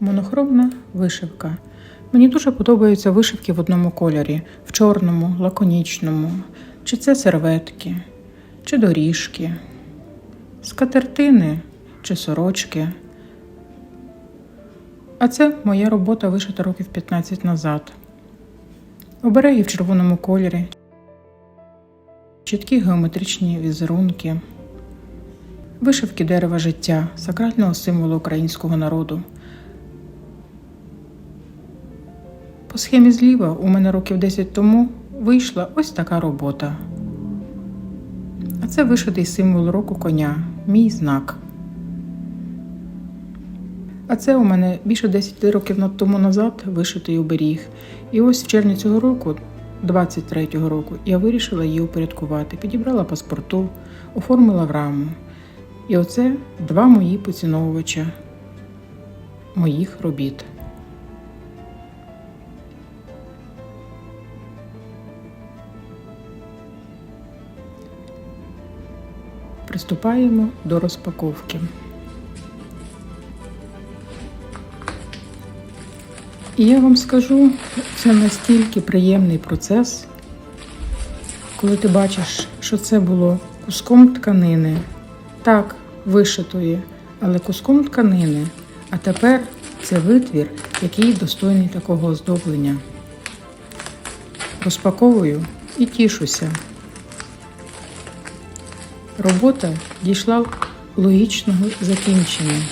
Монохромна вишивка. Мені дуже подобаються вишивки в одному кольорі, в чорному, лаконічному, чи це серветки, чи доріжки, скатертини чи сорочки. А це моя робота вишита років 15 назад. Обереги в червоному кольорі, чіткі геометричні візерунки, вишивки дерева життя, сакрального символу українського народу. По схемі зліва у мене років 10 тому вийшла ось така робота. А це вишитий символ року коня, мій знак. А це у мене більше 10 років тому назад вишитий оберіг. І ось в червні цього року, 23-го року, я вирішила її упорядкувати. Підібрала паспорту, оформила в раму. І оце два мої поціновувача моїх робіт. Приступаємо до розпаковки. І я вам скажу, це настільки приємний процес, коли ти бачиш, що це було куском тканини, так, вишитої, але куском тканини. А тепер це витвір, який достойний такого оздоблення. Розпаковую і тішуся. Робота дійшла логічного закінчення.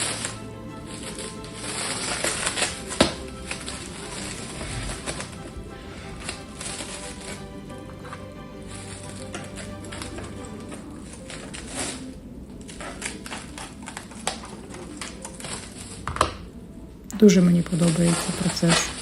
Дуже мені подобається процес.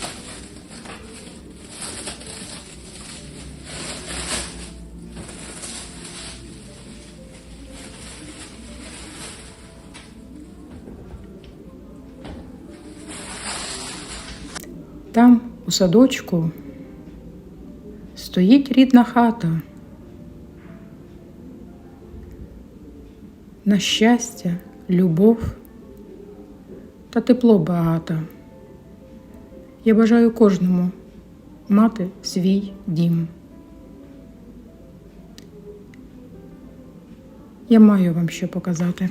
Там, у садочку, стоїть рідна хата. На щастя, любов та тепло багато. Я бажаю кожному мати свій дім. Я маю вам що показати.